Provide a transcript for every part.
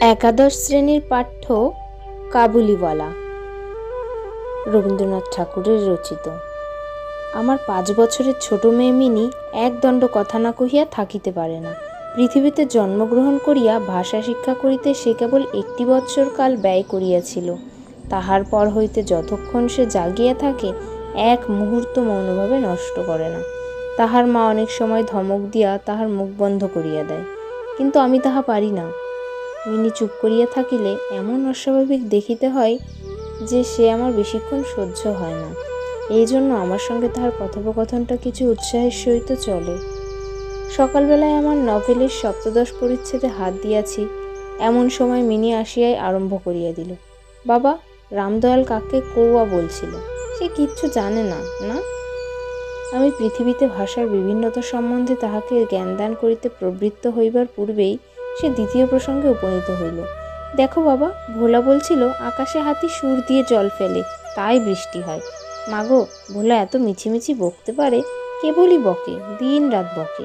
একাদশ শ্রেণির পাঠ্য কাবুলিওয়ালা। রবীন্দ্রনাথ ঠাকুরের রচিত। আমার পাঁচ বছরের ছোট মেয়ে মিনি একদণ্ড কথা না কহিয়া থাকিতে পারে না। পৃথিবীতে জন্মগ্রহণ করিয়া ভাষা শিক্ষা করিতে সে কেবল একটি বৎসর কাল ব্যয় করিয়াছিল। তাহার পর হইতে যতক্ষণ সে জাগিয়া থাকে, এক মুহূর্ত মৌনভাবে নষ্ট করে না। তাহার মা অনেক সময় ধমক দিয়া তাহার মুখ বন্ধ করিয়া দেয়। কিন্তু আমি তাহা পারি না। মিনি চুপ করিয়া থাকিলে এমন অস্বাভাবিক দেখিতে হয় যে সে আমার বেশিক্ষণ সহ্য হয় না। এই জন্য আমার সঙ্গে তাহার কথোপকথনটা কিছু উৎসাহের সহিত চলে। সকালবেলায় আমার নভেলের সপ্তদশ পরিচ্ছেদে হাত দিয়াছি, এমন সময় মিনি আসিয়াই আরম্ভ করিয়া দিল। বাবা, রামদয়াল কাকে কৌয়া বলছিল? সে কিচ্ছু জানে না না? আমি পৃথিবীতে ভাষার বিভিন্নতা সম্বন্ধে তাহাকে জ্ঞানদান করিতে প্রবৃত্ত হইবার পূর্বেই সে দ্বিতীয় প্রসঙ্গে উপনীত হইল। দেখো বাবা, ভোলা বলছিল, আকাশে হাতি সুর দিয়ে জল ফেলে, তাই বৃষ্টি হয়। মাগো, ভোলা এত মিছিমিছি বকতে পারে, কেবলই বকে দিন রাত বকে।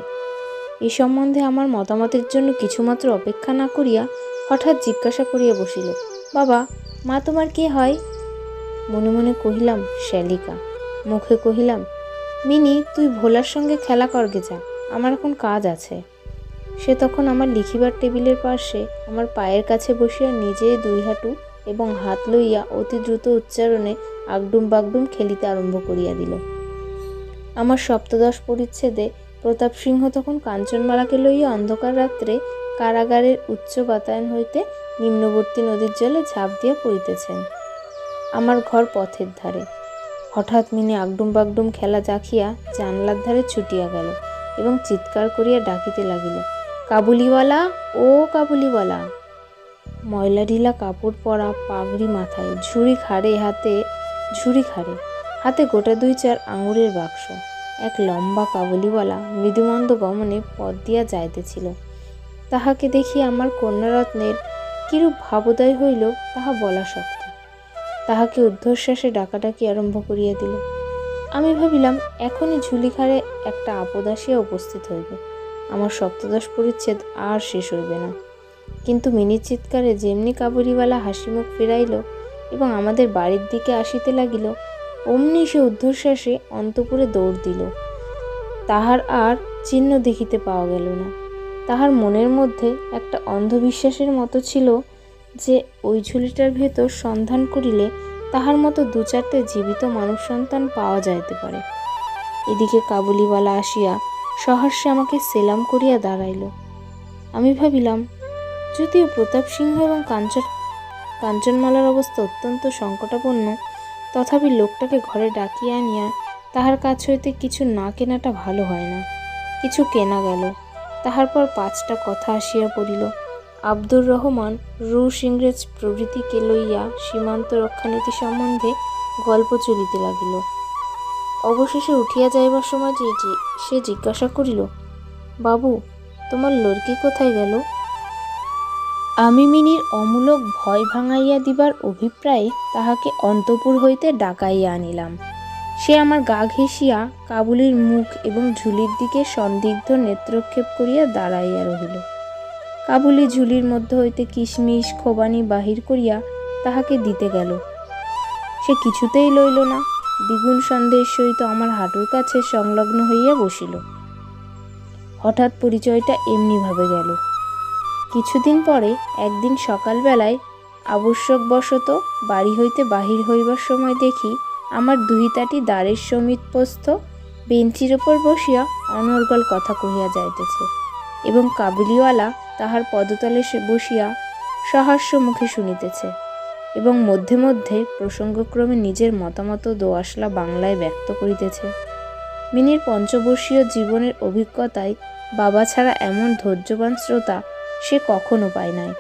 এ সম্বন্ধে আমার মতামতের জন্য কিছুমাত্র অপেক্ষা না করিয়া হঠাৎ জিজ্ঞাসা করিয়া বসিল, বাবা, মা তোমার কে হয়? মনে মনে কহিলাম, শ্যালিকা। মুখে কহিলাম, মিনি, তুই ভোলার সঙ্গে খেলা করগে যা, আমার এখন কাজ আছে। সে তখন আমার লিখিবার টেবিলের পার্শ্বে আমার পায়ের কাছে বসিয়া নিজে দুই হাঁটু এবং হাত লইয়া অতি দ্রুত উচ্চারণে আগডুম বাগডুম খেলিতে আরম্ভ করিয়া দিল। আমার সপ্তদশ পরিচ্ছেদে প্রতাপ সিংহ তখন কাঞ্চনমালাকে লইয়া অন্ধকার রাত্রে কারাগারের উচ্চ বাতায়ন হইতে নিম্নবর্তী নদীর জলে ঝাঁপ দিয়া পড়িতেছেন। আমার ঘর পথের ধারে। হঠাৎ মিনি আগডুম বাগডুম খেলা জাখিয়া জানলার ধারে ছুটিয়া গেল এবং চিৎকার করিয়া ডাকিতে লাগিল। কাবুলিওয়ালা, ও কাবুলিওয়ালা। ময়লা ঢিলা কাপড় পরা পাগড়ি মাথায় ঝুড়ি খাড়ে হাতে, ঝুড়ি খাড়ে, হাতে গোটা দুই চার আঙুরের বাক্স। এক লম্বা কাবুলিওয়ালা মৃদুমন্দ গমনে পথ দিয়া যাইতেছিল। তাহাকে দেখি আমার কন্যারত্নের কিরূপ ভাবোদয় হইল তাহা বলা শক্ত। তাহাকে ঊর্ধ্বশ্বাসে ডাকাডাকি আরম্ভ করিয়া দিল। আমি ভাবিলাম, এখনই ঝুলিখাড়ে একটা আপদ আসিয়া উপস্থিত হইবে। আমার সপ্তদশ পরিচ্ছেদ আর শেষ হইবে না। কিন্তু মিনির চিৎকারে যেমনি কাবুরিওয়ালা হাসিমুখ ফিরাইল এবং আমাদের বাড়ির দিকে আসিতে লাগিল, অমনি সে ঊর্ধ্বশ্বাসে অন্তপুরে দৌড় দিল। তাহার আর চিহ্ন দেখিতে পাওয়া গেল না। তাহার মনের মধ্যে একটা অন্ধবিশ্বাসের মতো ছিল যে ওই ঝুলিটার ভেতর সন্ধান করিলে তাহার মতো দু চারটে জীবিত মানব সন্তান পাওয়া যাইতে পারে। এদিকে কাবুলিওয়ালা আসিয়া সহর্ষে আমাকে সেলাম করিয়া দাঁড়াইল। আমি ভাবিলাম, যদিও প্রতাপ সিংহ এবং কাঞ্চন, কাঞ্চনমালার অবস্থা অত্যন্ত সংকটাপন্ন, তথাপি লোকটাকে ঘরে ডাকিয়া আনিয়া তাহার কাছ হইতে কিছু না কেনাটা ভালো হয় না। কিছু কেনা গেল। তাহার পর পাঁচটা কথা আসিয়া পড়িল। আব্দুর রহমান রুশ ইংরেজ প্রভৃতিকে লইয়া সীমান্ত রক্ষানীতি সম্বন্ধে গল্প চলিতে লাগিল। অবশেষে উঠিয়া যাইবার সময় যে সে জিজ্ঞাসা করিল, বাবু, তোমার লড়কি কোথায় গেল? আমি মিনির অমূলক ভয় ভাঙাইয়া দিবার অভিপ্রায়ে তাহাকে অন্তপুর হইতে ডাকাইয়া আনিলাম। সে আমার গা ঘেঁষিয়া কাবুলির মুখ এবং ঝুলির দিকে সন্দিগ্ধ নেত্রক্ষেপ করিয়া দাঁড়াইয়া রহিল। কাবুলি ঝুলির মধ্য হইতে কিশমিশ, খোবানি বাহির করিয়া তাহাকে দিতে গেল। সে কিছুতেই লইল না। দ্বিগুণ সন্দেহের সহিত আমার হাঁটুর কাছে সংলগ্ন হইয়া বসিল। হঠাৎ পরিচয়টা এমনিভাবে গেল। কিছুদিন পরে একদিন সকালবেলায় আবশ্যকবশত বাড়ি হইতে বাহির হইবার সময় দেখি আমার দুহিতাটি দ্বারের সমিতপস্থ বেঞ্চির ওপর বসিয়া অনর্গল কথা কহিয়া যাইতেছে এবং কাবুলিওয়ালা তাহার পদতলে সে বসিয়া সহাস্য মুখে শুনিতেছে। এবং মধ্যে মধ্যে প্রসঙ্গক্রমে নিজের মতামত দোয়াশলা বাংলায় ব্যক্ত করিতেছে। মিনির পঞ্চবর্ষীয় জীবনের অভিজ্ঞতায় বাবা ছাড়া এমন ধৈর্যবান শ্রোতা সে কখনো পায় নাই।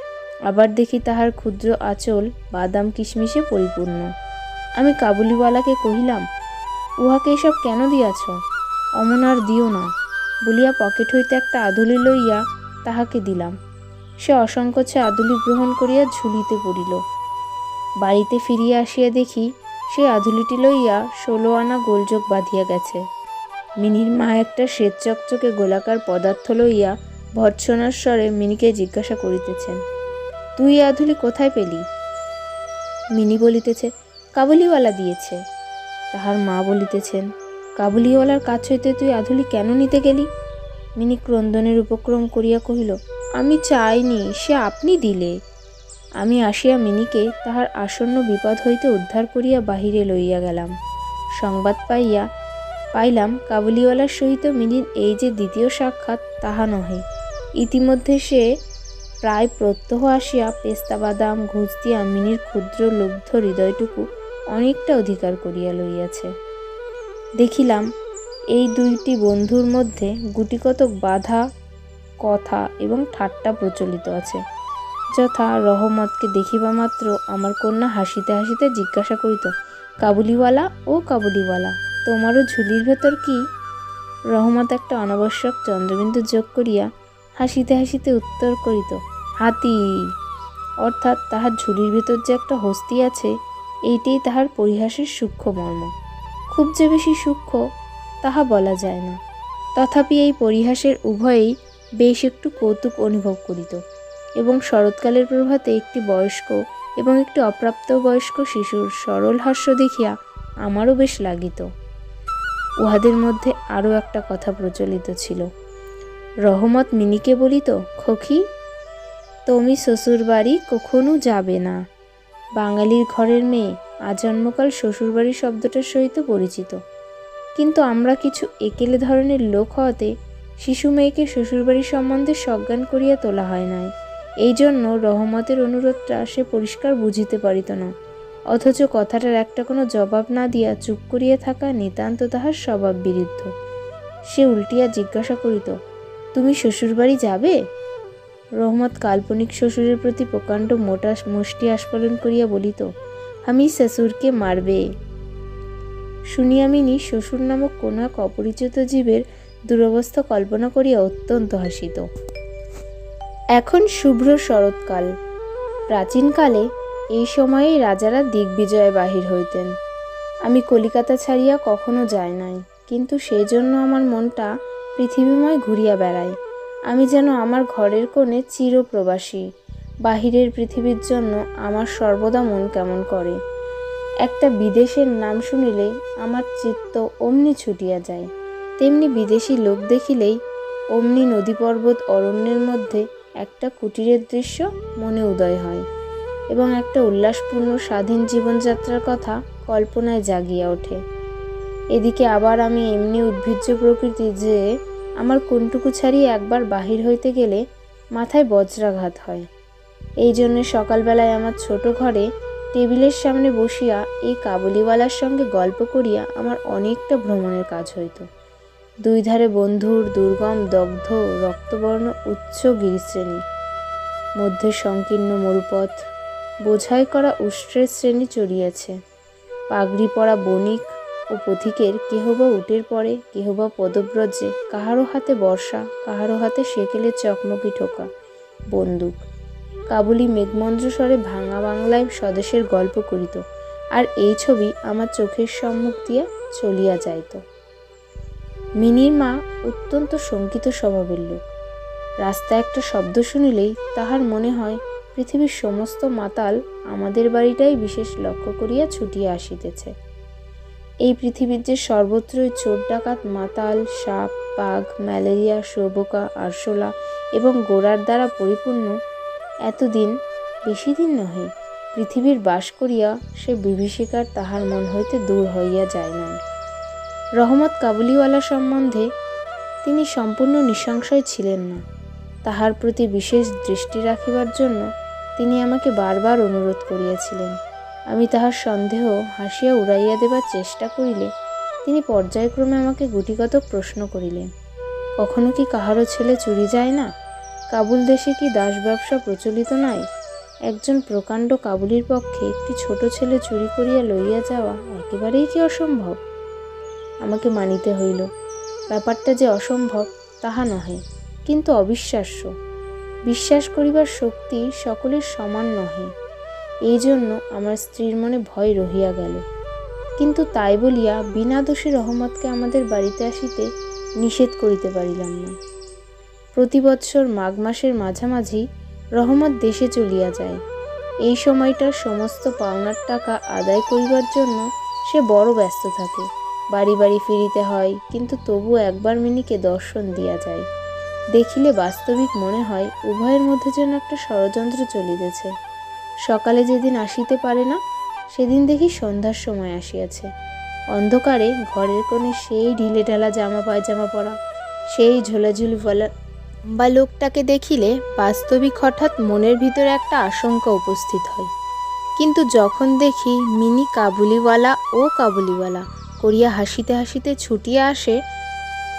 আবার দেখি তাহার ক্ষুদ্র আঁচল বাদাম কিশমিশে পরিপূর্ণ। আমি কাবুলিওয়ালাকে কহিলাম, উহাকে এসব কেন দিয়াছ? অমন আর দিও না। বলিয়া পকেট হইতে একটা আধুলি লইয়া তাহাকে দিলাম। সে অসংকোচে আধুলি গ্রহণ করিয়া ঝুলিতে পড়িল। বাড়িতে ফিরিয়া আসিয়া দেখি সে আধুলিটি লইয়া ষোলো আনা গোলযোগ বাঁধিয়া গেছে। মিনির মা একটা শ্বেত চকচকে গোলাকার পদার্থ লইয়া ভর্ৎসনার স্বরে মিনিকে জিজ্ঞাসা করিতেছেন, তুই আধুলি কোথায় পেলি? মিনি বলিতেছে, কাবুলিওয়ালা দিয়েছে। তাহার মা বলিতেছেন, কাবুলিওয়ালার কাছ হইতে তুই আধুলি কেন নিতে গেলি? মিনি ক্রন্দনের উপক্রম করিয়া কহিল, আমি চাইনি, সে আপনি দিলে। আমি আসিয়া মিনিকে তাহার আসন্ন বিপদ হইতে উদ্ধার করিয়া বাহিরে লইয়া গেলাম। সংবাদ পাইয়া পাইলাম কাবুলিওয়ালার সহিত মিনির এই যে দ্বিতীয় সাক্ষাৎ, তাহা নহে। ইতিমধ্যে সে প্রায় প্রত্যহ আসিয়া পেস্তা বাদাম, ঘুষ দিয়া মিনির ক্ষুদ্র লুব্ধ হৃদয়টুকু অনেকটা অধিকার করিয়া লইয়াছে। দেখিলাম এই দুইটি বন্ধুর মধ্যে গুটিকতক বাধা, কথা এবং ঠাট্টা প্রচলিত আছে। যথা রহমতকে দেখিবা মাত্র আমার কন্যা হাসিতে হাসিতে জিজ্ঞাসা করিত, কাবুলিওয়ালা ও কাবুলিওয়ালা, তোমারও ঝুলির ভেতর কি? রহমত একটা অনাবশ্যক চন্দ্রবিন্দু যোগ করিয়া হাসিতে হাসিতে উত্তর করিত, হাতি। অর্থাৎ তাহার ঝুলির ভেতর যে একটা হস্তি আছে, এইটাই তাহার পরিহাসের সূক্ষ্ম মর্ম খুব যে বেশি সূক্ষ্ম, তাহা বলা যায় না। তথাপি এই পরিহাসের উভয়েই বেশ একটু কৌতুক অনুভব করিত। এবং শরৎকালের প্রভাতে একটি বয়স্ক এবং একটি অপ্রাপ্ত বয়স্ক শিশুর সরল হাস্য দেখিয়া আমারও বেশ লাগিত। উহাদের মধ্যে আরও একটা কথা প্রচলিত ছিল। রহমত মিনিকে বলিত, খোকি, তুমি শ্বশুরবাড়ি কখনো যাবে না। বাঙালির ঘরের মেয়ে আজন্মকাল শ্বশুরবাড়ি শব্দটার সহিত পরিচিত। কিন্তু আমরা কিছু একেলে ধরনের লোক হওয়াতে শিশু মেয়েকে শ্বশুরবাড়ি সম্বন্ধে সজ্ঞান করিয়া তোলা হয় নাই। এই জন্য রহমতের অনুরোধটা সে পরিষ্কার বুঝিতে পারিত না। অথচ কথাটার একটা কোনো জবাব না দিয়া চুপ করিয়া থাকা নিতান্ত তাহার স্বভাব বিরুদ্ধ। সে উল্টিয়া জিজ্ঞাসা করিত, তুমি শ্বশুরবাড়ি যাবে? রহমত কাল্পনিক শ্বশুরের প্রতি প্রকাণ্ড মোটা মুষ্টি আস্ফালন করিয়া বলিত, আমি শ্বশুরকে মারবে। শুনিয়া মিনি শ্বশুর নামক কোনো এক অপরিচিত জীবের দুরবস্থা কল্পনা করিয়া অত্যন্ত হাসিত। এখন শুভ্র শরৎকাল। প্রাচীনকালে এই সময়েই রাজারা দিগ্বিজয়ে বাহির হইতেন। আমি কলিকাতা ছাড়িয়া কখনো যাই নাই, কিন্তু সেই জন্য আমার মনটা পৃথিবীময় ঘুরিয়া বেড়ায়। আমি যেন আমার ঘরের কোণে চিরপ্রবাসী, বাহিরের পৃথিবীর জন্য আমার সর্বদা মন কেমন করে। একটা বিদেশের নাম শুনিলে আমার চিত্ত অমনি ছুটিয়া যায়। তেমনি বিদেশি লোক দেখিলেই অমনি নদী পর্বত অরণ্যের মধ্যে একটা কুটিরের দৃশ্য মনে উদয় হয় এবং একটা উল্লাসপূর্ণ স্বাধীন জীবনযাত্রার কথা কল্পনায় জাগিয়া ওঠে। এদিকে আবার আমি এমনি উদ্ভিজ্জ প্রকৃতি যে আমার কোনটুকু ছাড়িয়ে একবার বাহির হইতে গেলে মাথায় বজ্রাঘাত হয়। এই জন্য সকালবেলায় আমার ছোট ঘরে টেবিলের সামনে বসিয়া এই কাবুলিওয়ালার সঙ্গে গল্প করিয়া আমার অনেকটা ভ্রমণের কাজ হইত। দুই ধারে বন্ধুর দুর্গম, দগ্ধ, রক্তবর্ণ, উচ্চ গিরিশ্রেণী। মধ্যে সংকীর্ণ মরুপথ। বোঝাই করা উষ্ট্রের শ্রেণি চড়িয়াছে। পাগড়ি পরা বণিক ও পথিকের কেহ বা উটের পরে, কেহ বা পদব্রজে কাহারও হাতে বর্ষা কাহারও হাতে সেকেলের চকমকি ঠোকা, বন্দুক। কাবুলি মেঘমন্দ্র স্বরে ভাঙা বাংলায় স্বদেশের গল্প করিত, আর এই ছবি আমার চোখের সম্মুখ দিয়া চলিয়া যাইত। মিনির মা অত্যন্ত শঙ্কিত স্বভাবের লোক। রাস্তায় একটা শব্দ শুনিলেই তাহার মনে হয়, পৃথিবীর সমস্ত মাতাল আমাদের বাড়িটাই বিশেষ লক্ষ্য করিয়া ছুটিয়া আসিতেছে। এই পৃথিবীর যে সর্বত্রই চোর ডাকাত, মাতাল, সাপ, বাঘ, ম্যালেরিয়া সৌবকা আরশোলা এবং গোড়ার দ্বারা পরিপূর্ণ, এতদিন বেশি দিন নহে, পৃথিবীর বাস করিয়া সে বিভীষিকার তাহার মন হইতে দূর হইয়া যায় নাই। রহমত কাবুলিওয়ালা সম্বন্ধে তিনি সম্পূর্ণ নিঃসংশয় ছিলেন না। তাহার প্রতি বিশেষ দৃষ্টি রাখিবার জন্য তিনি আমাকে বারবার অনুরোধ করিয়াছিলেন। আমি তাহার সন্দেহ হাসিয়া উড়াইয়া দেবার চেষ্টা করিলে তিনি পর্যায়ক্রমে আমাকে গুটিগত প্রশ্ন করিলেন, কখনো কি কাহারও ছেলে চুরি যায় না? কাবুল দেশে কি দাস ব্যবসা প্রচলিত নয়? একজন প্রকাণ্ড কাবুলির পক্ষে একটি ছোট ছেলে চুরি করিয়া লইয়া যাওয়া একেবারেই কি অসম্ভব? আমাকে মানিতে হইল। ব্যাপারটা যে অসম্ভব, তাহা নহে, কিন্তু অবিশ্বাস্য। বিশ্বাস করিবার শক্তি সকলের সমান নহে। এই জন্য আমার স্ত্রীর মনে ভয় রহিয়া গেল। কিন্তু তাই বলিয়া বিনা দোষী রহমতকে আমাদের বাড়িতে আসিতে নিষেধ করিতে পারিলাম না। প্রতি বৎসর মাঘ মাসের মাঝামাঝি রহমত দেশে চলিয়া যায়। এই সময়টার সমস্ত পাওনার টাকা আদায় করিবার জন্য সে বড় ব্যস্ত থাকে। বাড়ি বাড়ি ফিরিতে হয়, কিন্তু তবু একবার মিনিকে দর্শন দিয়া যায়। দেখিলে বাস্তবিক মনে হয়, উভয়ের মধ্যে যেন একটা ষড়যন্ত্র চলিতেছে। সকালে যেদিন আসিতে পারে না, সেদিন দেখি সন্ধ্যার সময় আসিয়াছে। অন্ধকারে ঘরের কোণে সেই ঢিলে ঢালা জামা পায়জামা পরা, সেই ঝোলাঝুলি বলা বা লোকটাকে দেখিলে বাস্তবিক হঠাৎ মনের ভিতরে একটা আশঙ্কা উপস্থিত হয়। কিন্তু যখন দেখি মিনি কাবুলিওয়ালা ও কাবুলিওয়ালা করিয়া হাসিতে হাসিতে ছুটিয়া আসে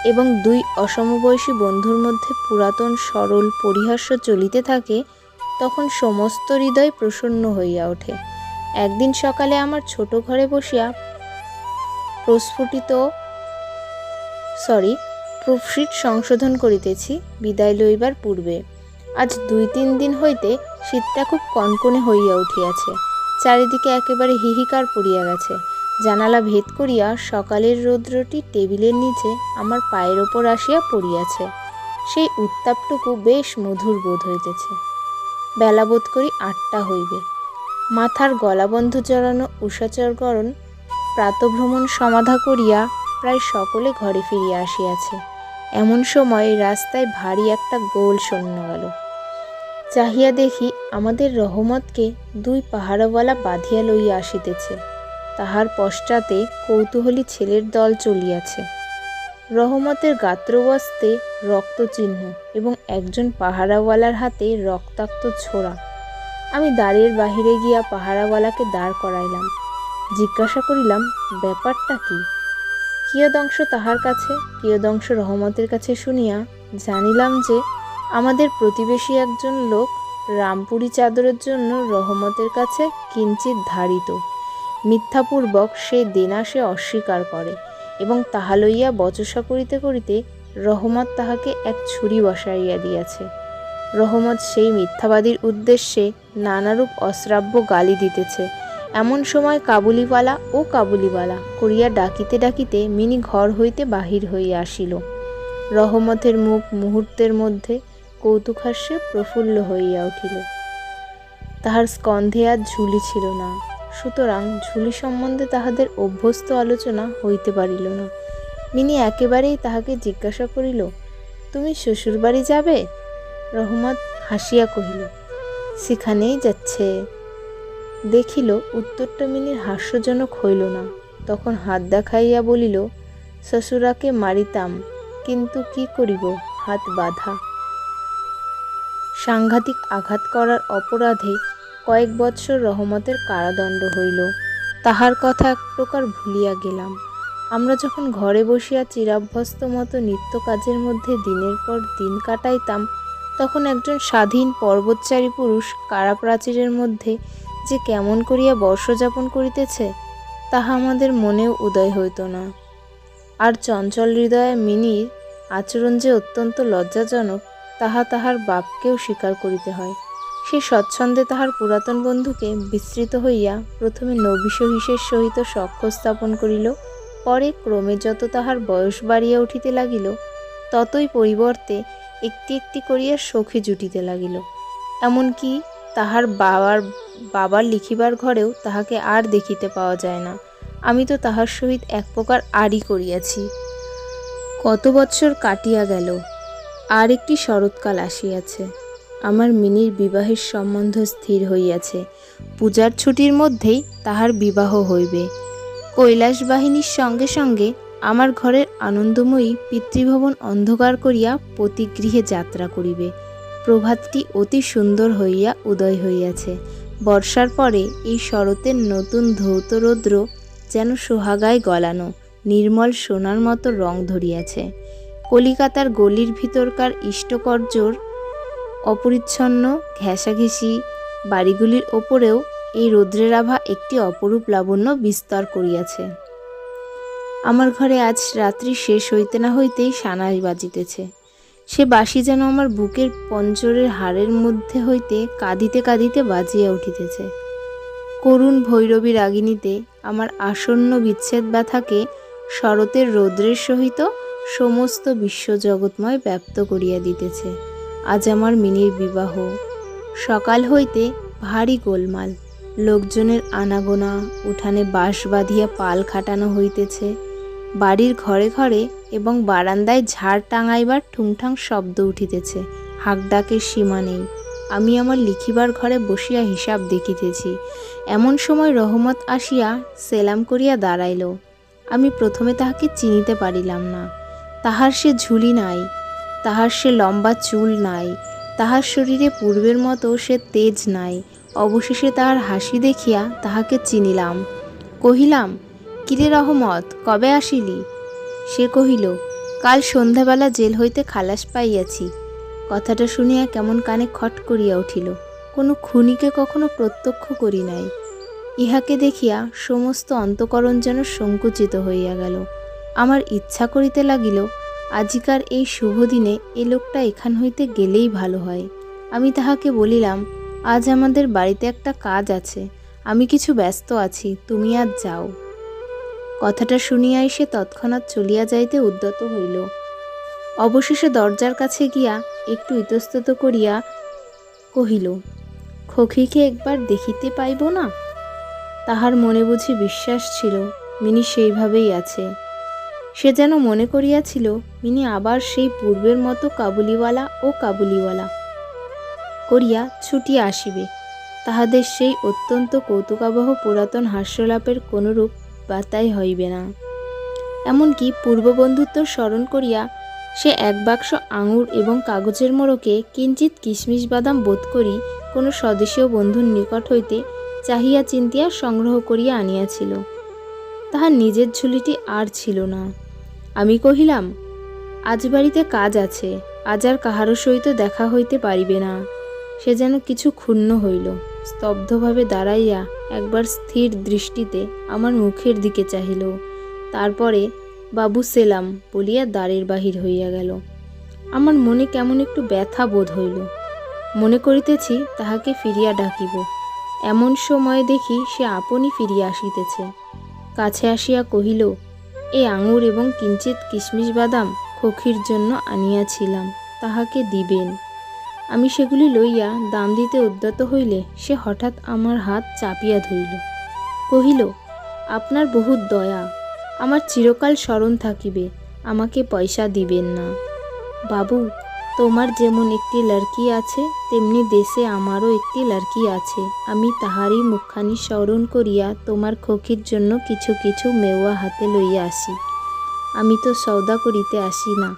এবং দুই অসমবয়সী বন্ধুর মধ্যে পুরাতন সরল পরিহাস্য চলিতে থাকে, তখন সমস্ত হৃদয় প্রসন্ন হইয়া ওঠে। একদিন সকালে আমার ছোট ঘরে বসিয়া প্রস্ফুটিত সরি প্রুফশিট সংশোধন করিতেছি, বিদায় লইবার পূর্বে। আজ দুই তিন দিন হইতে শীতটা খুব কনকনে হইয়া উঠিয়াছে। চারিদিকে একেবারে হিহিকার পড়িয়া গেছে। জানালা ভেদ করিয়া সকালের রৌদ্রটি টেবিলের নিচে আমার পায়ের ওপর আসিয়া পড়িয়াছে। সেই উত্তাপটুকু বেশ মধুর বোধ হইতেছে। বেলা বোধ করি আটটা হইবে। মাথার গলাবন্ধ জড়ানো উষাচর গরণ প্রাতভ্রমণ সমাধা করিয়া প্রায় সকলে ঘরে ফিরিয়া আসিয়াছে। এমন সময় রাস্তায় ভারী একটা গোল শোনা গেল। চাহিয়া দেখি আমাদের রহমতকে দুই পাহাড়ওয়ালা বাঁধিয়া লইয়া আসিতেছে। তাহার পশ্চাতে কৌতূহলী ছেলের দল চলিয়াছে। রহমতের গাত্রবস্তে রক্তচিহ্ন এবং একজন পাহারাওয়ালার হাতে রক্তাক্ত ছোড়া। আমি দাঁড়ের বাহিরে গিয়া পাহারাওয়ালাকে দাঁড় করাইলাম। জিজ্ঞাসা করিলাম, ব্যাপারটা কি? কিয়দংশ তাহার কাছে, কিয়দংশ রহমতের কাছে শুনিয়া জানিলাম যে, আমাদের প্রতিবেশী একজন লোক রামপুরি চাদরের জন্য রহমতের কাছে কিঞ্চিত ধারিত। মিথ্যাপূর্বক সে দেনা সে অস্বীকার করে এবং তাহা লইয়া বচসা করিতে করিতে রহমত তাহাকে এক ছুরি বসাইয়া দিয়াছে। রহমত সেই মিথ্যাবাদীর উদ্দেশ্যে নানারূপ অশ্রাব্য গালি দিতেছে। এমন সময় কাবুলিওয়ালা ও কাবুলিওয়ালা করিয়া ডাকিতে ডাকিতে মিনি ঘর হইতে বাহির হইয়া আসিল। রহমতের মুখ মুহূর্তের মধ্যে কৌতুকহাস্যে প্রফুল্ল হইয়া উঠিল। তাহার স্কন্ধে আর ঝুলি ছিল না। সুতরাং ঝুলি সম্বন্ধে তাহাদের অভ্যস্ত আলোচনা হইতে পারিল না। মিনি একেবারেই তাহাকে জিজ্ঞাসা করিল, তুমি শ্বশুরবাড়ি যাবে? রহমত হাসিয়া কহিল, সেখানেই যাচ্ছে। দেখিল, উত্তরটা মিনির হাস্যজনক হইল না। তখন হাত দেখাইয়া বলিল, শ্বশুরাকে মারিতাম, কিন্তু কি করিব, হাত বাঁধা। সাংঘাতিক আঘাত করার অপরাধে কয়েক বৎসর রহমতের কারাদণ্ড হইল। তাহার কথা এক প্রকার ভুলিয়া গেলাম। আমরা যখন ঘরে বসিয়া চিরাভ্যস্ত মতো নিত্য কাজের মধ্যে দিনের পর দিন কাটাইতাম, তখন একজন স্বাধীন পর্বতচারী পুরুষ কারাপ্রাচীরের মধ্যে যে কেমন করিয়া বর্ষযাপন করিতেছে, তাহা আমাদের মনেও উদয় হইত না। আর চঞ্চল হৃদয়ে মিনির আচরণ যে অত্যন্ত লজ্জাজনক, তাহা তাহার বাপকেও স্বীকার করিতে হয়। সে স্বচ্ছন্দে তাহার পুরাতন বন্ধুকে বিস্তৃত হইয়া প্রথমে নবিসহিসের সহিত সখ্য স্থাপন করিল, পরে ক্রমে যত তাহার বয়স বাড়িয়া উঠিতে লাগিল, ততই পরিবর্তে একটি একটি করিয়া সখী জুটিতে লাগিল। এমনকি তাহার বাবার বাবার লিখিবার ঘরেও তাহাকে আর দেখিতে পাওয়া যায় না। আমি তো তাহার সহিত এক প্রকার আড়ি করিয়াছি। কত বৎসর কাটিয়া গেল, আর একটি শরৎকাল আসিয়াছে। আমার মিনির বিবাহের সম্বন্ধ স্থির হইয়াছে। পূজার ছুটির মধ্যেই তাহার বিবাহ হইবে। কৈলাস বাহিনীর সঙ্গে সঙ্গে আমার ঘরের আনন্দময়ী পিতৃভবন অন্ধকার করিয়া পতিগৃহে যাত্রা করিবে। প্রভাতটি অতি সুন্দর হইয়া উদয় হইয়াছে। বর্ষার পরে এই শরতের নতুন ধৌত রৌদ্র যেন সোহাগায় গলানো, নির্মল সোনার মতো রং ধরিয়াছে। কলিকাতার গলির ভিতরকার ইষ্টকর্যর অপরিচ্ছন্ন, ঘেঁষাঘেঁষি বাড়িগুলির ওপরেও এই রৌদ্রের আভা একটি অপরূপ লাবণ্য বিস্তার করিয়াছে। আমার ঘরে আজ রাত্রি শেষ হইতে না হইতেই সানাই বাজিতেছে। সে বাঁশি যেন আমার বুকের পঞ্চরের হাড়ের মধ্যে হইতে কাঁদিতে কাঁদিতে বাজিয়া উঠিতেছে। করুণ ভৈরবী রাগিনীতে আমার আসন্ন বিচ্ছেদ ব্যথাকে শরতের রৌদ্রের সহিত সমস্ত বিশ্বজগৎময় ব্যপ্ত করিয়া দিতেছে। আজ আমার মিনির বিবাহ। সকাল হইতে ভারী গোলমাল। লোকজনের আনাগোনা, উঠানে বাঁশ বাঁধিয়া পাল খাটানো হইতেছে। বাড়ির ঘরে ঘরে এবং বারান্দায় ঝাড় টাঙাইবার ঠুংঠাং শব্দ উঠিতেছে। হাকডাকের সীমা নেই। আমি আমার লিখিবার ঘরে বসিয়া হিসাব দেখিতেছি। এমন সময় রহমত আসিয়া সেলাম করিয়া দাঁড়াইল। আমি প্রথমে তাহাকে চিনিতে পারিলাম না। তাহার সে ঝুলি নাই। তাহার সে লম্বা চুল নাই, তাহার শরীরে পূর্বের মতো সে তেজ নাই, অবশেষে তাহার হাসি দেখিয়া তাহাকে চিনিলাম। কহিলাম, কিরে রহমত, কবে আসিলি? সে কহিল, কাল সন্ধ্যাবেলা জেল হইতে খালাস পাইয়াছি। কথাটা শুনিয়া কেমন কানে খট করিয়া উঠিল, কোনো খুনিকে কখনো প্রত্যক্ষ করি নাই। ইহাকে দেখিয়া সমস্ত অন্তকরণ যেন সংকুচিত হইয়া গেল। আমার ইচ্ছা করিতে লাগিল আজিকার এই শুভ দিনে এ লোকটা এখান হইতে গেলেই ভালো হয়। আমি তাহাকে বলিলাম, আজ আমাদের বাড়িতে একটা কাজ আছে, আমি কিছু ব্যস্ত আছি, তুমি আজ যাও। কথাটা শুনিয়াই সে তৎক্ষণাৎ চলিয়া যাইতে উদ্যত হইল। অবশেষে দরজার কাছে গিয়া একটু ইতস্তত করিয়া কহিল খখিকে একবার দেখিতে পাইব না? তাহার মনে বুঝি বিশ্বাস ছিল, মিনি সেইভাবেই আছে। সে যেন মনে করিয়াছিল মিনি আবার সেই পূর্বের মতো কাবুলিওয়ালা ও কাবুলিওয়ালা। করিয়া ছুটিয়া আসিবে। তাহাদের সেই অত্যন্ত কৌতুকাবহ পুরাতন হাস্যলাপের কোনরূপ বাতাই হইবে না। এমনকি পূর্ববন্ধুত্ব স্মরণ করিয়া সে এক বাক্স আঙুর এবং কাগজের মোড়কে কিঞ্চিত কিশমিশ বাদাম বোধ করি কোনো স্বদেশীয় বন্ধুর নিকট হইতে চাহিয়া চিন্তিয়া সংগ্রহ করিয়া আনিয়াছিল। তাহার নিজের ঝুলিটি আর ছিল না। আমি কহিলাম, আজ বাড়িতে কাজ আছে, আজ আর কাহারও সহিত দেখা হইতে পারিবে না। সে যেন কিছু ক্ষুণ্ণ হইল। স্তব্ধভাবে দাঁড়াইয়া একবার স্থির দৃষ্টিতে আমার মুখের দিকে চাহিল। তারপরে বাবু সেলাম বলিয়া দ্বারের বাহির হইয়া গেল। আমার মনে কেমন একটু ব্যথা বোধ হইল। মনে করিতেছি তাহাকে ফিরিয়া ডাকিব। এমন সময় দেখি সে আপনি ফিরিয়া আসিতেছে। কাছে আসিয়া কহিল এ আঙুর এবং কিঞ্চিত কিশমিশ বাদাম খখির জন্য আনিয়াছিলাম, তাহাকে দিবেন। আমি সেগুলি লইয়া দাম দিতে উদ্যত হইলে সে হঠাৎ আমার হাত চাপিয়া ধরিল। কহিল, আপনার বহুত দয়া, আমার চিরকাল স্মরণ থাকিবে, আমাকে পয়সা দিবেন না। বাবু তোমার যেমন একটি লড়কি আছে, তেমনি দেশে আমারও একটি লড়কি আছে। আমি তাহারই মুখখানি স্মরণ করিয়া তোমার খখির জন্য কিছু কিছু মেওয়া হাতে লইয়া আসি। আমি তো সৌদা করিতে আসি না।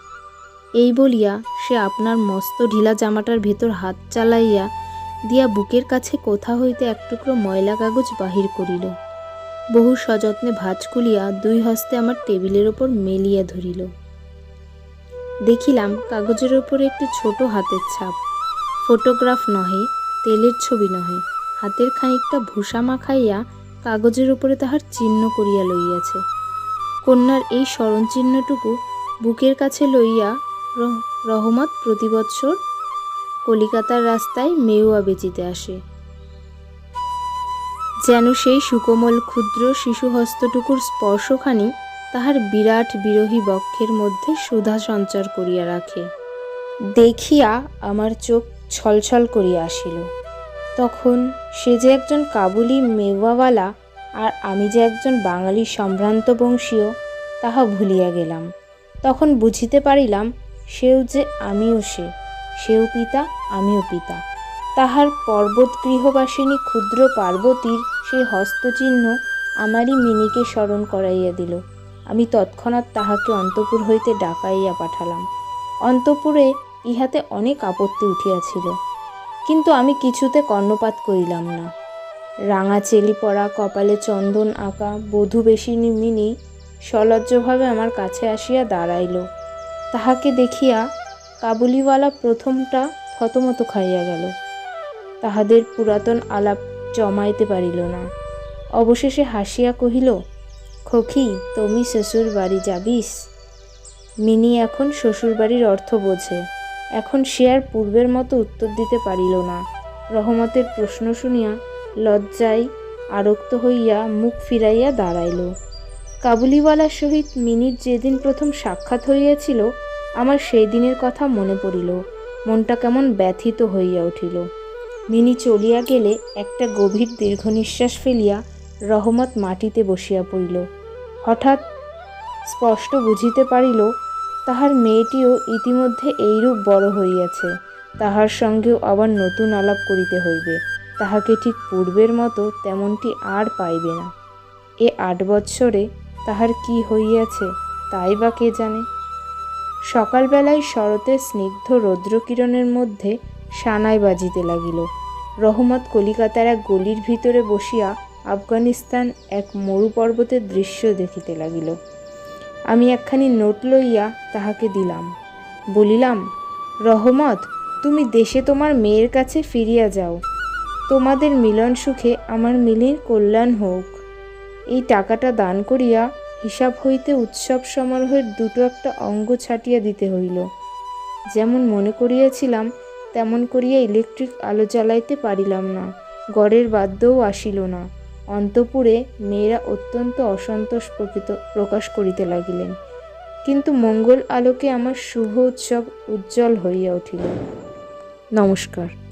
এই বলিয়া সে আপনার মস্ত ঢিলা জামাটার ভেতর হাত চালাইয়া দিয়া বুকের কাছে কোথা হইতে এক টুকরো ময়লা কাগজ বাহির করিল। বহু সযত্নে ভাঁজ খুলিয়া দুই হস্তে আমার টেবিলের ওপর মেলিয়া ধরিল। দেখিলাম কাগজের ওপরে একটি ছোট হাতের ছাপ। ফটোগ্রাফ নহে, তেলের ছবি নহে। হাতের খানিকটা ভূষা মাখাইয়া কাগজের উপরে তাহার চিহ্ন করিয়া লইয়াছে। কন্যার এই স্মরণ চিহ্নটুকু বুকের কাছে লইয়া রহ- রহমত প্রতি বৎসর কলিকাতার রাস্তায় মেউয়া বেচিতে আসে। যেন সেই সুকোমল, ক্ষুদ্র শিশু হস্তটুকুর স্পর্শখানি তাহার বিরাট বিরোহী বক্ষের মধ্যে সুধা সঞ্চার করিয়া রাখে। দেখিয়া আমার চোখ ছলছল করিয়া আসিল। তখন সে যে একজন কাবুলি মেওয়াওয়ালা আর আমি যে একজন বাঙালি সম্ভ্রান্ত বংশীয়, তাহা ভুলিয়া গেলাম। তখন বুঝিতে পারিলাম, সেও যে আমিও সে, সেও পিতা, আমিও পিতা। তাহার পর্বত গৃহবাসিনী ক্ষুদ্র পার্বতীর সেই হস্তচিহ্ন আমারই মিনিকে স্মরণ করাইয়া দিল। আমি তৎক্ষণাৎ তাহাকে অন্তপুর হইতে ডাকাইয়া পাঠালাম। অন্তপুরে ইহাতে অনেক আপত্তি উঠিয়াছিল, কিন্তু আমি কিছুতে কর্ণপাত করিলাম না। রাঙা চেলি পরা, কপালে চন্দন আঁকা, বধূ বেশিনী মিনি সলজ্জভাবে আমার কাছে আসিয়া দাঁড়াইল। তাহাকে দেখিয়া কাবুলিওয়ালা প্রথমটা থতমত খাইয়া গেল। তাহাদের পুরাতন আলাপ জমাইতে পারিল না। অবশেষে হাসিয়া কহিল খোকি, তুমি শ্বশুর বাড়ি যাবিস? মিনি এখন শ্বশুর বাড়ির অর্থ বোঝে। এখন সে আর পূর্বের মতো উত্তর দিতে পারিল না। রহমতের প্রশ্ন শুনিয়া লজ্জায় আরক্ত হইয়া মুখ ফিরাইয়া দাঁড়াইল। কাবুলিওয়ালার সহিত মিনির যেদিন প্রথম সাক্ষাৎ হইয়াছিল, আমার সেই দিনের কথা মনে পড়িল। মনটা কেমন ব্যথিত হইয়া উঠিল। মিনি চলিয়া গেলে একটা গভীর দীর্ঘ নিঃশ্বাস ফেলিয়া রহমত মাটিতে বসিয়া পড়িল। হঠাৎ স্পষ্ট বুঝিতে পারিল, তাহার মেয়েটিও ইতিমধ্যে এইরূপ বড় হইয়াছে, তাহার সঙ্গেও আবার নতুন আলাপ করিতে হইবে, তাহাকে ঠিক পূর্বের মতো তেমনটি আর পাইবে না। এ আট বৎসরে তাহার কি হইয়াছে তাই বা কে জানে? সকালবেলায় শরতের স্নিগ্ধ রৌদ্রকিরণের মধ্যে সানাই বাজিতে লাগিল। রহমত কলিকাতার এক গলির ভিতরে বসিয়া আফগানিস্তান এক মরু পর্বতের দৃশ্য দেখিতে লাগিল। আমি একখানি নোট লইয়া তাহাকে দিলাম। বলিলাম, রহমত, তুমি দেশে তোমার মেয়ের কাছে ফিরিয়া যাও। তোমাদের মিলন সুখে আমার মিলির কল্যাণ হোক। এই টাকাটা দান করিয়া হিসাব হইতে উৎসব সমারোহের দুটো একটা অঙ্গ ছাটিয়া দিতে হইল। যেমন মনে করিয়াছিলাম, তেমন করিয়া ইলেকট্রিক আলো জ্বালাইতে পারিলাম না। গড়ের বাদ্যও আসিল না। অন্তপুরে মেয়েরা অত্যন্ত অসন্তোষ প্রকৃত প্রকাশ করিতে লাগিলেন। কিন্তু মঙ্গল আলোকে আমার শুভ উৎসব উজ্জ্বল হইয়া উঠিল। নমস্কার।